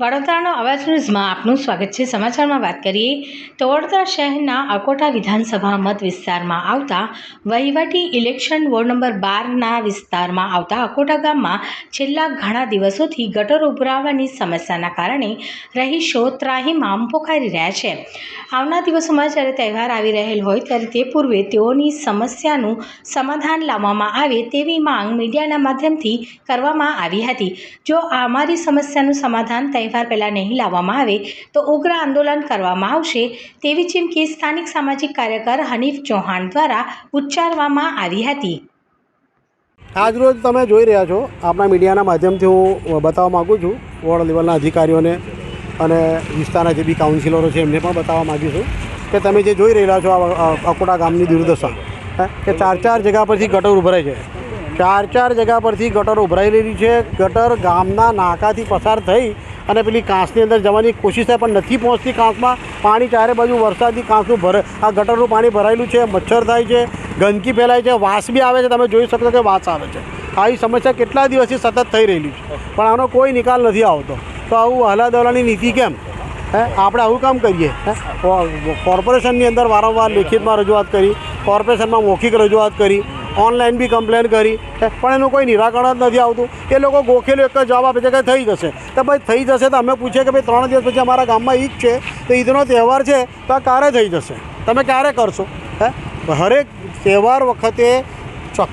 વડોદરાનો અવાજ ન્યૂઝમાં આપનું સ્વાગત છે. સમાચારમાં વાત કરીએ તો વડોદરા શહેરના અકોટા વિધાનસભા મત વિસ્તારમાં આવતા વહીવટી ઇલેક્શન વોર્ડ નંબર બારના વિસ્તારમાં આવતા અકોટા ગામમાં છેલ્લા ઘણા દિવસોથી ગટર ઉભરાવાની સમસ્યાના કારણે રહીશો ત્રાહીમામ પોકારી રહ્યા છે. આવના દિવસોમાં જ્યારે તહેવાર આવી રહેલ હોય ત્યારે તે પૂર્વે તેઓની સમસ્યાનું સમાધાન લાવવામાં આવે તેવી માંગ મીડિયાના માધ્યમથી કરવામાં આવી હતી. જો અમારી સમસ્યાનું સમાધાન પહેલાં નહીં લાવવામાં આવે તો ઉગ્ર આંદોલન કરવામાં આવશે તેવી ચીમકી સ્થાનિક સામાજિક કાર્યકર હનીફ ચૌહાણ દ્વારા ઉચ્ચારવામાં આવી હતી. આજરોજ તમે જોઈ રહ્યા છો, આપણા મીડિયાના માધ્યમથી હું બતાવવા માગું છું, વોર્ડ લેવલના અધિકારીઓને અને વિસ્તારના જે બી કાઉન્સિલરો છે, એમને પણ બતાવવા માગું છું કે તમે જે જોઈ રહેલા છો અકોટા ગામની દુર્દશા કે ચાર ચાર જગા પરથી ગટર ઉભરાય છે. ચાર ચાર જગા પરથી ગટર ઉભરાઈ રહેલી છે, ગટર ગામના નાકાથી પસાર થઈ અને પેલી કાંસની અંદર જવાની કોશિશ થાય, પણ નથી પહોંચતી કાંસમાં. પાણી ચારે બાજુ વરસાદથી કાંસનું ભરે, આ ગટરનું પાણી ભરાયેલું છે, મચ્છર થાય છે, ગંદકી ફેલાય છે, વાસ બી આવે છે, તમે જોઈ શકો કે વાસ આવે છે. આવી સમસ્યા કેટલા દિવસથી સતત થઈ રહેલી છે. પણ આનો કોઈ નિકાલ નથી આવતો. તો આવું હલાદવલાની નીતિ કેમ? હે? આપણે આવું કામ કરીએ. કોર્પોરેશનની અંદર વારંવાર લેખિતમાં રજૂઆત કરી, કોર્પોરેશનમાં મૌખિક રજૂઆત કરી ઓનલાઈન બી કમ્પ્લેન કરી. પણ એનું કોઈ નિરાકરણ જ નથી આવતું. એ લોકો ગોખેલું એક જ જવાબ આપે છે કે થઈ જશે. તો ભાઈ થઈ જશે તો અમે પૂછીએ કે ભાઈ ત્રણ દિવસ પછી અમારા ગામમાં ઈદ છે, તો ઈદનો તહેવાર છે, તો આ ક્યારે થઈ જશે? તમે ક્યારે કરશો? હે? હરેક તહેવાર વખતે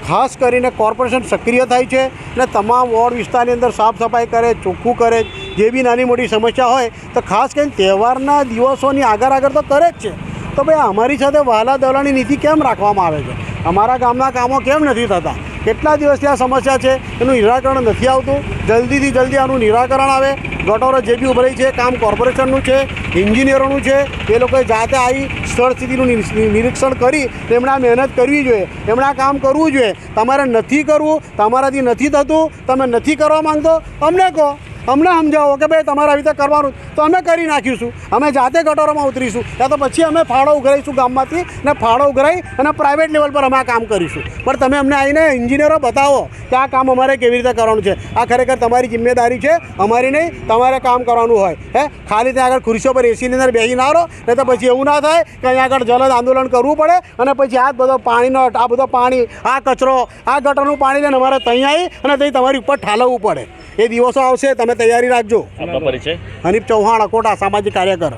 ખાસ કરીને કોર્પોરેશન સક્રિય થાય છે અને તમામ વોર્ડ વિસ્તારની અંદર સાફ સફાઈ કરે, ચોખ્ખું કરે, જે બી નાની મોટી સમસ્યા હોય, તો ખાસ કરીને તહેવારના દિવસોની આગળ આગળ તો કરે જ છે. તો ભાઈ અમારી સાથે વહાલા દવલાની નીતિ કેમ રાખવામાં આવે છે? અમારા ગામના કામો કેમ નથી થતા? કેટલા દિવસથી આ સમસ્યા છે? એનું નિરાકરણ નથી આવતું. જલ્દીથી જલ્દી આનું નિરાકરણ આવે. ગટોરો જે બી ઉભરાઈ છે, કામ કોર્પોરેશનનું છે, એન્જિનિયરોનું છે, એ લોકોએ જાતે આવી સ્થળ સ્થિતિનું નિરીક્ષણ કરી તેમણે આ મહેનત કરવી જોઈએ. એમણે આ કામ કરવું જોઈએ. તમારે નથી કરવું, તમારાથી નથી થતું, તમે નથી કરવા માંગતો, અમને કહો. અમને સમજાવો કે ભાઈ તમારે રીતે કરવાનું તો અમે કરી નાખીશું. અમે જાતે ગટરોમાં ઉતરીશું. યા તો પછી અમે ફાળો ઉઘરાઈશું ગામમાંથી ને ફાળો ઉઘરાઈ અને પ્રાઇવેટ લેવલ પર અમે આ કામ કરીશું. પણ તમે અમને આવીને એન્જિનિયરો બતાવો કે આ કામ અમારે કેવી રીતે કરવાનું છે. આ ખરેખર તમારી જિમ્મેદારી છે, અમારી નહીં, તમારે કામ કરવાનું હોય. હે? ખાલી ત્યાં આગળ ખુરશીઓ પર એસીની અંદર બેસી ના રહો ને તો પછી એવું ના થાય કે અહીંયા આગળ જલદ આંદોલન કરવું પડે અને પછી આ બધો પાણીનો આ બધો પાણી, આ કચરો, આ ગટરનું પાણી લઈને અમારે ત્યાં આવી અને ત્યાં તમારી ઉપર ઠાલવવું પડે. એ દિવસો આવશે તમે તૈયારી રાખજો. પરિચય? હનીફ ચૌહાણ અકોટા સામાજિક કાર્યકર.